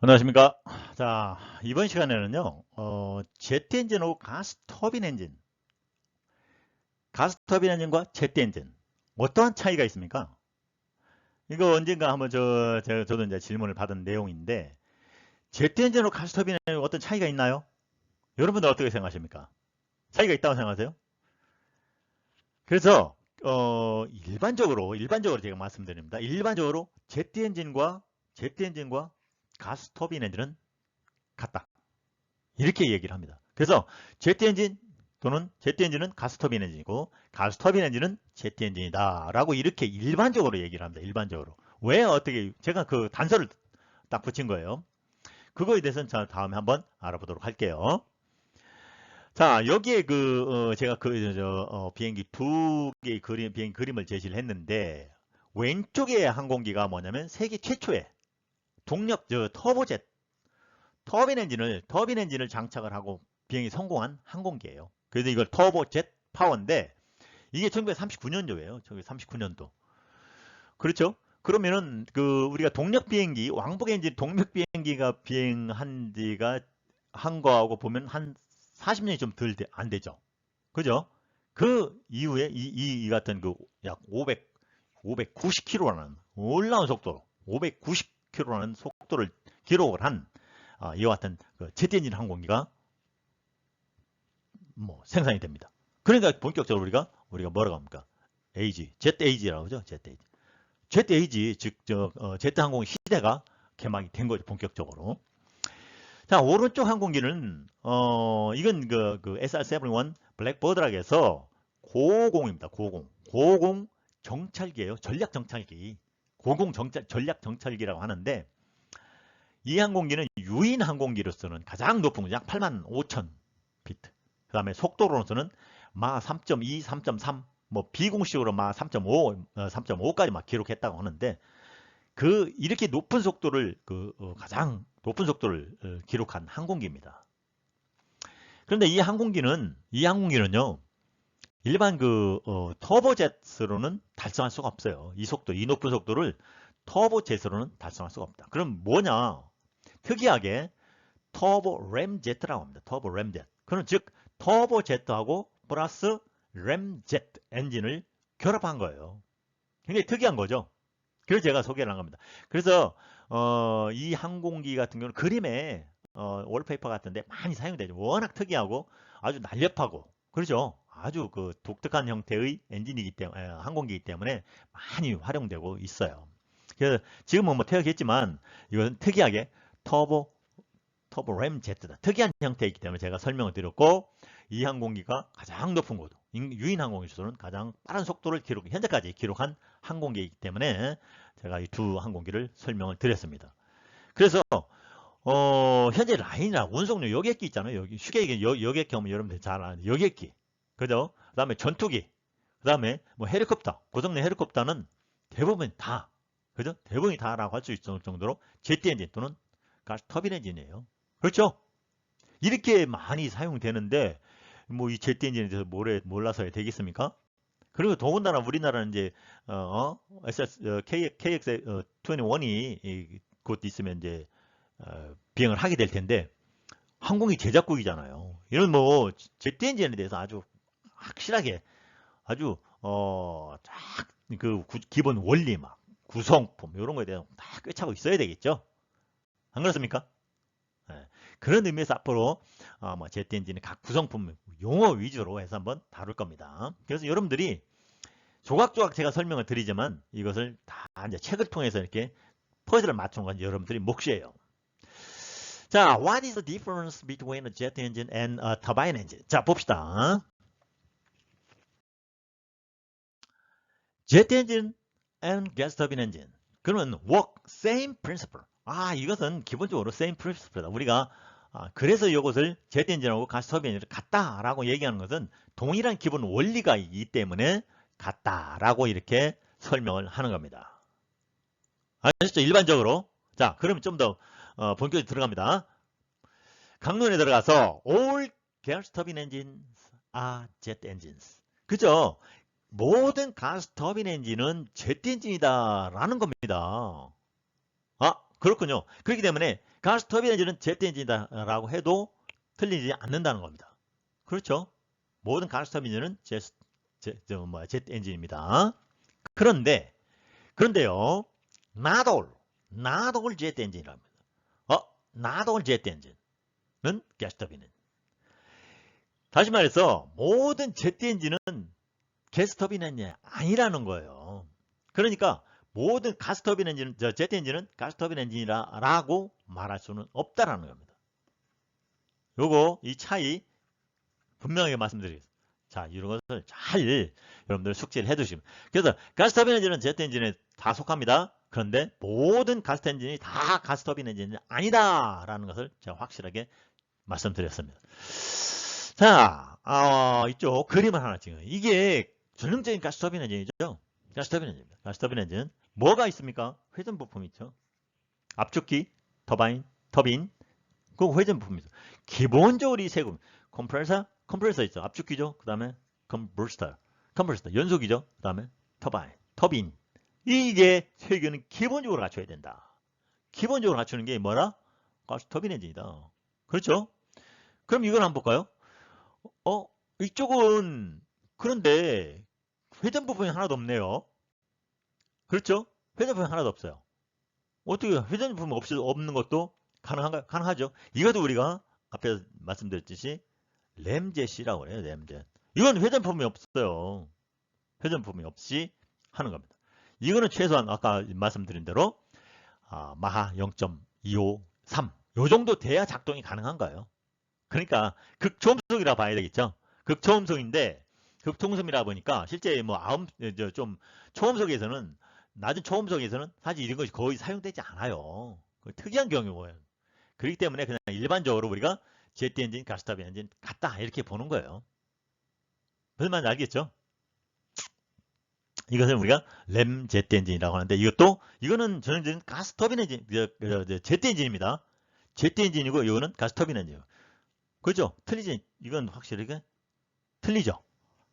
안녕하십니까. 자, 이번 시간에는요, 어, 제트 엔진하고 가스 터빈 엔진. 가스 터빈 엔진과 제트 엔진. 어떠한 차이가 있습니까? 이거 언젠가 한번 저, 저, 저도 이제 질문을 받은 내용인데, 제트 엔진하고 가스 터빈 엔진 어떤 차이가 있나요? 여러분들 어떻게 생각하십니까? 차이가 있다고 생각하세요? 그래서, 어, 일반적으로, 일반적으로 제가 말씀드립니다. 일반적으로 제트 엔진과, 제트 엔진과 가스 터빈 엔진은 같다. 이렇게 얘기를 합니다. 그래서 제트 엔진 또는 제트 엔진은 가스 터빈 엔진이고 가스 터빈 엔진은 제트 엔진이다 라고 이렇게 일반적으로 얘기를 합니다. 일반적으로. 왜 어떻게 제가 그 단서를 딱 붙인 거예요. 그거에 대해서는 자 다음에 한번 알아보도록 할게요. 자 여기에 그 어, 제가 그 저, 어, 비행기 두 개의 그림 비행 그림을 제시를 했는데 왼쪽에 항공기가 뭐냐면 세계 최초의 동력 저 터보젯 터빈 엔진을 터빈 엔진을 장착을 하고 비행이 성공한 항공기예요. 그래서 이걸 터보젯 파워인데 이게 1939년도예요. 1939년도. 그렇죠? 그러면은 그 우리가 동력 비행기 왕복 엔진 동력 비행기가 비행한 지가 한 거하고 보면 한 40년이 좀 덜 안 되죠. 그죠? 그 이후에 이, 이, 이 같은 그 약 500 590km라는 올라온 속도로 590 km라는 속도를 기록을 한 아, 이와 같은 그 제트 엔진 항공기가 뭐 생산이 됩니다. 그러니까 본격적으로 우리가 우리가 뭐라고 합니까? AG, 제트 AG라고 하죠. 제트 AG. 제트 AG 즉저 어, 제트 항공 시대가 개막이 된 거죠. 본격적으로. 자 오른쪽 항공기는 어 이건 그, 그 SR-71 블랙버드라고 해서 고공입니다. 고공. 고공 정찰기예요. 전략 정찰기. 고공 전략 정찰기라고 하는데 이 항공기는 유인 항공기로서는 가장 높은 약 8만 5천 피트. 그 다음에 속도로서는 마 3.2, 3.3, 뭐 비공식으로 마 3.5, 3.5까지 막 기록했다고 하는데 그 이렇게 높은 속도를 그 어, 가장 높은 속도를 어, 기록한 항공기입니다. 그런데 이 항공기는 이 항공기는요 일반 그 어, 터보젯으로는 달성할 수가 없어요. 이 속도, 이 높은 속도를 터보젯으로는 달성할 수가 없다. 그럼 뭐냐? 특이하게 터보 램제트라고 합니다. 터보 램젯. 그럼 즉 터보제트하고 플러스 램젯 엔진을 결합한 거예요. 굉장히 특이한 거죠. 그래서 제가 소개를 한 겁니다. 그래서 어, 이 항공기 같은 경우는 그림에 어, 월페이퍼 같은데 많이 사용되죠. 워낙 특이하고 아주 날렵하고 그렇죠. 아주 그 독특한 형태의 엔진이기 때문에 항공기이기 때문에 많이 활용되고 있어요. 그래서 지금은 뭐 퇴역했지만 이건 특이하게 터보 터보 램 제트다. 특이한 형태이기 때문에 제가 설명을 드렸고 이 항공기가 가장 높은 곳, 유인 항공기로서는 가장 빠른 속도를 기록 현재까지 기록한 항공기이기 때문에 제가 이 두 항공기를 설명을 드렸습니다. 그래서 어, 현재 라인이나 운송용 여객기 있잖아요. 여기 쉽게 얘기해 여객기 하면 여러분들 잘 아는 여객기. 그죠? 그 다음에 전투기, 그 다음에 뭐 헤리콥터, 고성능 헤리콥터는 대부분 다, 그죠? 대부분이 다라고 할 수 있을 정도로 제트 엔진 또는 가스 터빈 엔진이에요. 그렇죠? 이렇게 많이 사용되는데, 뭐 이 제트 엔진에 대해서 모래, 몰라서 되겠습니까? 그리고 더군다나 우리나라는 이제, 어, SS, 어, KX, 어, 21이 곧 있으면 이제, 어, 비행을 하게 될 텐데, 항공기 제작국이잖아요. 이런 뭐, 제트 엔진에 대해서 아주 확실하게 아주 어쫙그 기본 원리 막 구성품 이런 거에 대해서 다 꿰차고 있어야 되겠죠. 안 그렇습니까? 네. 그런 의미에서 앞으로 어, 뭐 제트 엔진의 각 구성품 용어 위주로 해서 한번 다룰 겁니다. 그래서 여러분들이 조각조각 제가 설명을 드리지만 이것을 다 이제 책을 통해서 이렇게 퍼즐을 맞추는 건 여러분들이 몫이에요. 자, what is the difference between a jet engine and a turbine engine? 자, 봅시다. Jet engine and gas turbine engine. 그러면 work same principle. 아, 이것은 기본적으로 same principle다. 우리가 아, 그래서 이것을 제트 엔진하고 가스 터빈을 같다라고 얘기하는 것은 동일한 기본 원리가 있기 때문에 같다라고 이렇게 설명을 하는 겁니다. 아시죠? 일반적으로. 자, 그러면 좀더 어, 본격적으로 들어갑니다. 강론에 들어가서 all gas turbine engines are jet engines. 그죠? 모든 가스 터빈 엔진은 제트 엔진이다 라는 겁니다. 아 그렇군요. 그렇기 때문에 가스 터빈 엔진은 제트 엔진이다라고 해도 틀리지 않는다는 겁니다. 그렇죠? 모든 가스 터빈은 제트, 제, 저, 뭐야, 제트 엔진입니다. 그런데 그런데요. not all 제트 엔진이랍니다. 어, all 제트 엔진은 가스 터빈 엔진. 다시 말해서 모든 제트 엔진은 가스 터빈 엔진이 아니라는 거예요. 그러니까 모든 가스터빈 엔진은 저 제트 엔진은 가스터빈 엔진이라고 말할 수는 없다라는 겁니다. 요거 이 차이 분명하게 말씀드리겠습니다. 자, 이런 것을 잘 여러분들 숙지를 해 두시면. 그래서 가스터빈 엔진은 제트 엔진에 다 속합니다. 그런데 모든 가스 엔진이 다 가스터빈 엔진이 아니다라는 것을 제가 확실하게 말씀드렸습니다. 자, 어, 이쪽 그림을 하나 찍어요. 이게 전형적인 가스터빈 엔진이죠. 가스터빈 엔진입니다. 가스터빈 엔진 뭐가 있습니까? 회전 부품이 있죠. 압축기, 터바인, 터빈, 그 회전 부품이 있어. 기본적으로 이세 군, 컴프레서, 컴프레서 있죠. 압축기죠. 그 다음에 컴버스터, 컴버스터, 연속이죠. 그 다음에 터바인, 터빈. 이게 세 개는 기본적으로 갖춰야 된다. 기본적으로 갖추는 게 뭐라? 가스 터빈 엔진이다. 그렇죠? 그럼 이걸 한번 볼까요? 어, 이쪽은 그런데 회전 부분이 하나도 없네요. 그렇죠? 회전 부분 하나도 없어요. 어떻게 회전 부분 없이 없는 것도 가능한가? 가능하죠. 이것도 우리가 앞에 말씀드렸듯이 램젯이라고 해요. 램젯. 이건 회전 부분이 없어요. 회전 부분이 없이 하는 겁니다. 이거는 최소한 아까 말씀드린 대로 아, 마하 0.253. 요 정도 돼야 작동이 가능한 거예요. 그러니까 극초음속이라 봐야 되겠죠. 극초음속인데 극초음속이라 보니까 실제 뭐 아음 좀 초음속에서는 낮은 초음속에서는 사실 이런 것이 거의 사용되지 않아요. 특이한 경우예요. 그렇기 때문에 그냥 일반적으로 우리가 제트 엔진, 가스터빈 엔진 같다 이렇게 보는 거예요. 무슨 말인지 알겠죠? 이것을 우리가 램 제트 엔진이라고 하는데 이것도 이거는 전형적인 가스 터빈 엔진, 제트 엔진입니다. 제트 엔진이고 이거는 가스 터빈 엔진이에요. 그죠? 틀리지? 이건 확실하게 틀리죠?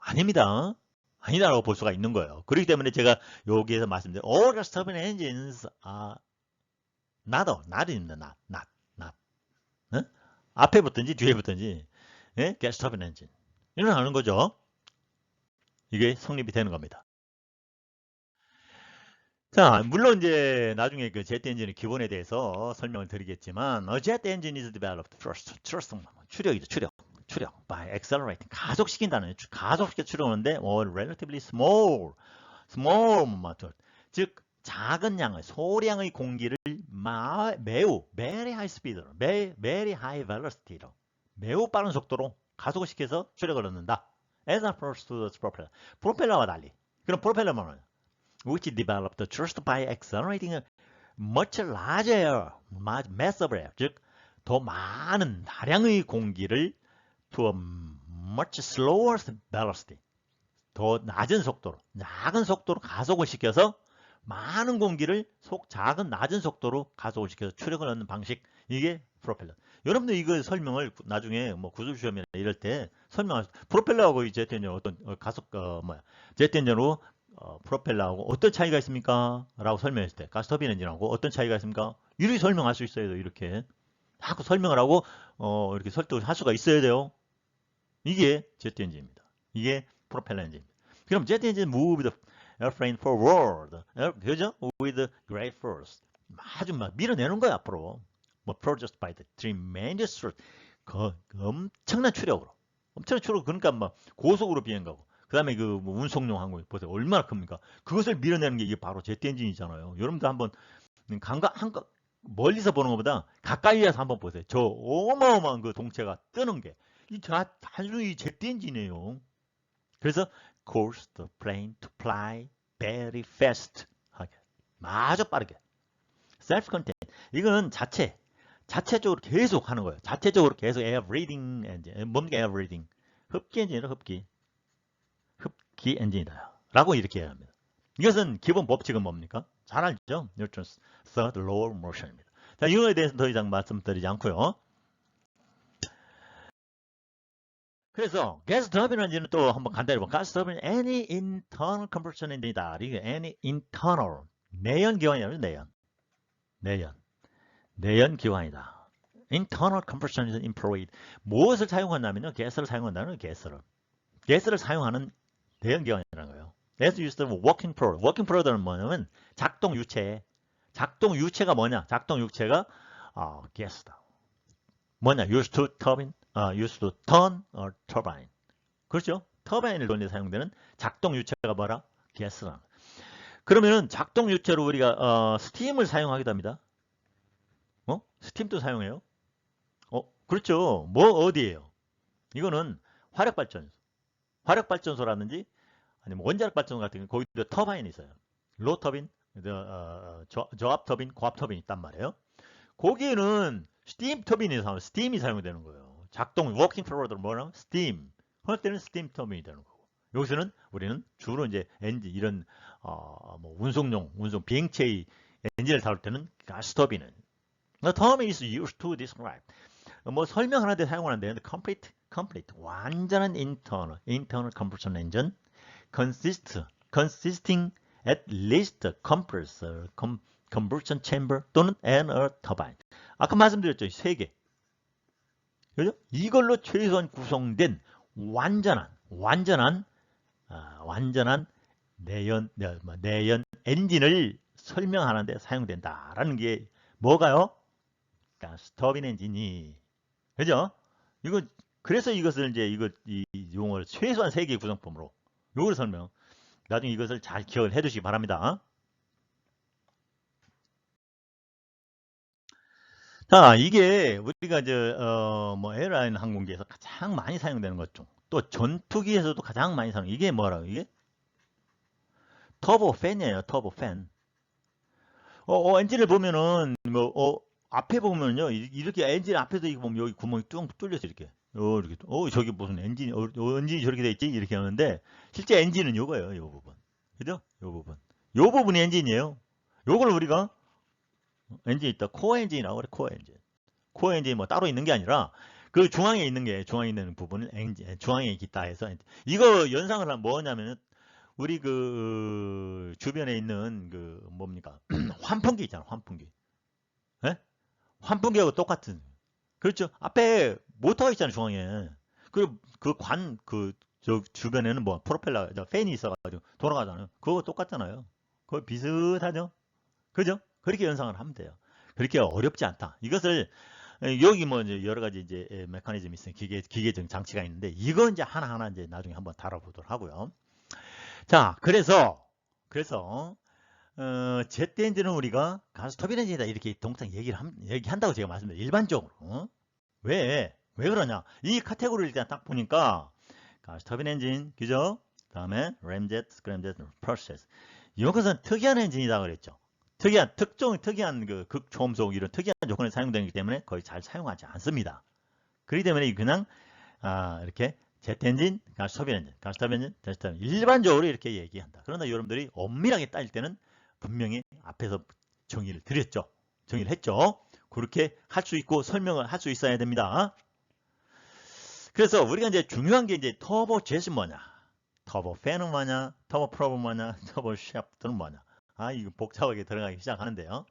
아닙니다. 아니다라고 볼 수가 있는 거예요. 그렇기 때문에 제가 여기에서 말씀드린 all gas turbine engines are not, not입니다. not, not, not. 네? 앞에 붙든지 뒤에 붙든지 네? gas turbine engine. 이런 하는 거죠. 이게 성립이 되는 겁니다. 자, 물론 이제 나중에 그 제트 엔진의 기본에 대해서 설명을 드리겠지만, a jet engine is developed first 추력이죠, 추력. 추력, by accelerating, 가속시킨다는, 가속시켜 추력하는데, or relatively small, small motor, 즉, 작은 양의, 소량의 공기를 마, 매우, very high speed로, very high velocity로, 매우 빠른 속도로 가속을 시켜서 추력을 얻는다. as opposed to the propeller. 프로펠러와 달리. 그럼 프로펠러는 which developed just by accelerating a much larger mass of air, 즉, 더 많은 다량의 공기를 to a much slower velocity. 더 낮은 속도로, 작은 속도로 가속을 시켜서 많은 공기를 속 작은 낮은 속도로 가속을 시켜서 추력을 얻는 방식 이게 프로펠러. 여러분들 이거 설명을 나중에 뭐 구조 시험이나 이럴 때 설명할 프로펠러하고 이 제트 엔진 어떤 어, 가속 어 뭐야 제트 엔진으로 어, 프로펠러하고 어떤 차이가 있습니까? 라고 설명했을 때 가스터빈 엔진하고 어떤 차이가 있습니까? 이렇게 설명할 수 있어야 돼요. 이렇게 자꾸 설명을 하고 어, 이렇게 설득을 할 수가 있어야 돼요. 이게 제트 엔진입니다. 이게 프로펠러 엔진입니다. 그럼 제트 엔진 move the airplane forward. 그죠? With great force. 아주 막 밀어내는 거야 앞으로. 뭐 produced by the tremendous thrust. 그, 그 엄청난 추력으로. 엄청난 추력 그러니까 막 고속으로 비행가고. 그 다음에 그 뭐 운송용 항공 보세요. 얼마나 큽니까? 그것을 밀어내는 게 이게 바로 제트 엔진이잖아요. 여러분들 한번 감각 한 멀리서 보는 것보다 가까이에서 한번 보세요. 저 어마어마한 그 동체가 뜨는 게 이 단순히 제트 엔진이에요. 그래서 cause the plane to fly very fast 하게 아주 빠르게 self-contained 이거는 자체 자체적으로 계속 하는 거예요. 자체적으로 계속 air breathing 엔진 뭡니까 air breathing 흡기 엔진이에요. 흡기 흡기 엔진이다 라고 이렇게 해야 합니다. 이것은 기본 법칙은 뭡니까? 잘 알죠? 뉴턴's third law of motion입니다. 자, 이거에 대해서 더 이상 말씀드리지 않고요. 그래서 가스 터빈 엔진은 또 한번 간단히 보면 가스 터빈 any internal combustion 엔진이다. 이게 any internal 내연 기관이 아니라 내연. 내연. 내연 기관이다. internal combustion engine employed. 무엇을 사용한다면요? 가스를 사용한다는 가스를. 가스를 사용하는 내연 기관이라는 거예요. as used for working product. working product는 뭐냐면 작동 유체. 작동 유체가 뭐냐? 작동 유체가 어, 가스다. 뭐냐? used to turbine, 어, used to turn or turbine. 그렇죠? 터바인을 돌리는 데 사용되는 작동 유체가 뭐라? 가스라. 그러면은 작동 유체로 우리가 어, 스팀을 사용하기도 합니다. 어? 스팀도 사용해요? 어, 그렇죠. 뭐 어디에요? 이거는 화력 발전소. 화력 발전소라든지 아니면 원자력 발전소 같은 경우 거기도 터바인이 있어요. 로 터빈, 어, 저, 저압 터빈, 고압 터빈이 있단 말이에요. 거기에는 스팀 터빈이 사용, 스팀이 사용되는 거예요. 작동, 워킹 프로더 뭐라? 스팀. 그럴 때는 스팀 터빈이 되는 거고. 여기서는 우리는 주로 이제 엔진 이런 어, 뭐 운송용, 운송 비행체의 엔진을 다룰 때는 가스 터빈은 The term is used to describe. 뭐 설명하는데 사용하는데 complete, complete 완전한 internal, internal combustion engine consist, consisting at least compressor, com, combustion chamber 또는 an a turbine. 아까 말씀드렸죠, 세 개. 그죠? 이걸로 최소한 구성된 완전한, 완전한, 아, 완전한 내연, 내- 뭐, 내연 엔진을 설명하는데 사용된다라는 게 뭐가요? 가스 터빈 엔진이 그죠? 이거 그래서 이것을 이제 이거 이 용어를 최소한 세 개의 구성품으로 요걸 설명. 나중에 이것을 잘 기억을 해 두시기 바랍니다. 자, 이게 우리가 이제 어뭐 에어라인 항공기에서 가장 많이 사용되는 것 중, 또 전투기에서도 가장 많이 사용. 이게 뭐라고 이게? 터보 팬이에요. 터보 팬. 어, 어, 엔진을 보면은 뭐 어, 앞에 보면요 이- 이렇게 엔진 앞에서 이거 보면 여기 구멍이 뚱 뚫려서 이렇게 어 이렇게 어 저기 무슨 엔진 어, 어, 엔진이 저렇게 돼 있지 이렇게 하는데 실제 엔진은 요거예요 요 부분 그죠 요 부분 요 부분이 엔진이에요 요걸 우리가 엔진 있다 코어 엔진이라고 그래 코어 엔진 코어 엔진이 뭐 따로 있는 게 아니라 그 중앙에 있는 게 중앙에 있는 부분은 엔진 중앙에 있다 해서 엔진. 이거 연상을 하면 뭐냐면은 우리 그 주변에 있는 그 뭡니까 환풍기 있잖아 환풍기 예? 환풍기하고 똑같은. 그렇죠. 앞에 모터가 있잖아요, 중앙에. 그, 그 관, 그, 저 주변에는 뭐, 프로펠러, 저 팬이 있어가지고 돌아가잖아요. 그거 똑같잖아요. 그거 비슷하죠? 그죠? 그렇게 연상을 하면 돼요. 그렇게 어렵지 않다. 이것을, 에, 여기 뭐, 이제 여러 가지 이제 에, 메커니즘이 있어요. 기계, 기계적 장치가 있는데, 이거 이제 하나하나 이제 나중에 한번 다뤄보도록 하고요. 자, 그래서, 그래서, 어, 제트 엔진은 우리가 가스 터빈 엔진이다 이렇게 동상 얘기를 함, 얘기한다고 제가 말씀드려요. 일반적으로. 어? 왜? 왜 그러냐? 이 카테고리를 일단 딱 보니까 가스 터빈 엔진, 그죠? 다음에 램젯, 스크램젯, 프로세스. 이것은 특이한 엔진이다 그랬죠. 특이한 특종, 특이한 그 극초음속 이런 특이한 조건에 사용되기 때문에 거의 잘 사용하지 않습니다. 그렇기 때문에 그냥 아, 이렇게 제트 엔진, 가스 터빈 엔진, 가스 터빈 엔진, 제트 터빈 일반적으로 이렇게 얘기한다. 그러나 여러분들이 엄밀하게 따질 때는 분명히 앞에서 정의를 드렸죠. 정의를 했죠. 그렇게 할 수 있고 설명을 할 수 있어야 됩니다. 그래서 우리가 이제 중요한 게 이제 터보 jet은 뭐냐? 터보 팬은 뭐냐? 터보 프로브 뭐냐? 터보 샤프트는 뭐냐? 아, 이거 복잡하게 들어가기 시작하는데요.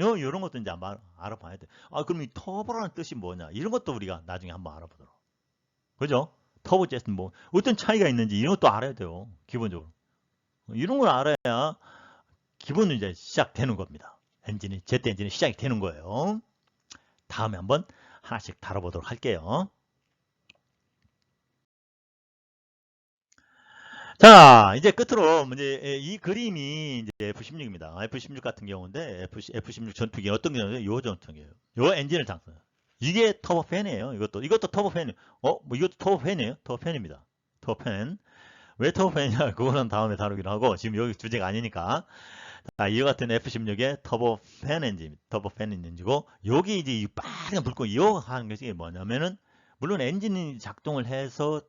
요, 이런 것도 이제 한번 알아봐야 돼. 아, 그럼 이 터보라는 뜻이 뭐냐? 이런 것도 우리가 나중에 한번 알아보도록. 그죠? 터보 jet은 뭐, 어떤 차이가 있는지 이런 것도 알아야 돼요. 기본적으로. 이런 걸 알아야 기본은 이제 시작되는 겁니다. 엔진이, 제트 엔진이 시작이 되는 거예요. 다음에 한번 하나씩 다뤄보도록 할게요. 자, 이제 끝으로 이제 이 그림이 이제 F16입니다. F16 같은 경우인데 F, F16 전투기 어떤 경우는 요 전투기예요. 요 엔진을 장착해요. 이게 터보팬이에요. 이것도 이것도 터보팬이에요. 어, 뭐 이것도 터보팬이에요. 터보팬입니다. 터보팬. 왜 터보팬이냐? 그거는 다음에 다루기로 하고 지금 여기 주제가 아니니까. 자, 이와 같은 F16의 터보팬 엔진, 터보팬 엔진이고 여기 이제 이 빨간 불꽃 이거 하는 것이 뭐냐면은 물론 엔진이 작동을 해서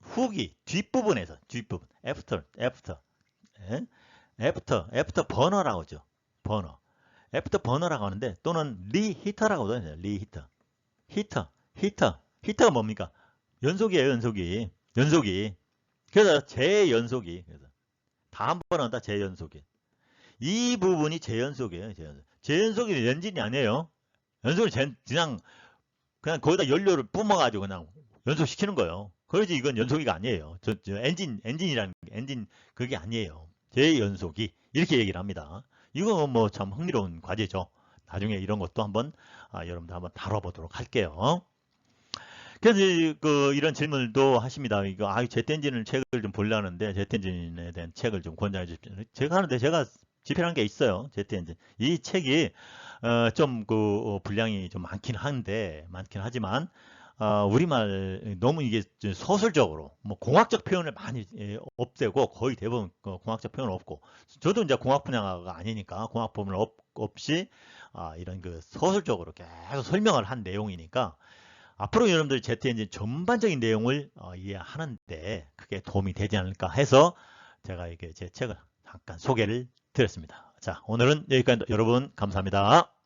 후기 뒷부분에서 뒷부분 애프터 애프터 예? 애프터 애프터 버너라고 하죠. 버너. 애프터 버너라고 하는데 또는 리히터라고도 해요. 리히터. 히터. 히터. 히터가 뭡니까? 연속이에요, 연속이. 연속이. 그래서 재연속이. 그래서 다한번 한다 재연속이. 이 부분이 재연속이에요. 재연속. 재연속이 엔진이 아니에요. 연속을 젠- 그냥 그냥 거기다 연료를 뿜어가지고 그냥 연속시키는 거예요. 그러지 이건 연속이가 아니에요. 저, 저 엔진 엔진이라는 게 엔진 그게 아니에요. 제 연속이 이렇게 얘기를 합니다. 이거 뭐 참 흥미로운 과제죠. 나중에 이런 것도 한번 아, 여러분들 한번 다뤄보도록 할게요. 그래서 이- 그 이런 질문도 하십니다. 이거 아 제트 엔진을 책을 좀 보려는데 제트 엔진에 대한 책을 좀 권장해 주십시오. 제가 하는데 제가 집필한 게 있어요. 제트 엔진. 이 책이 어, 좀그 분량이 좀 많긴 한데 많긴 하지만 어, 우리말 너무 이게 좀 서술적으로 뭐 공학적 표현을 많이 예, 없애고 거의 대부분 그 공학적 표현 없고 저도 이제 공학 분야가 아니니까 공학 부분 없, 없이 아, 이런 그 서술적으로 계속 설명을 한 내용이니까 앞으로 여러분들 엔진 전반적인 내용을 어, 이해하는데 그게 도움이 되지 않을까 해서 제가 이게 제 책을 잠깐 소개를 드렸습니다. 자, 오늘은 여기까지 여러분 감사합니다.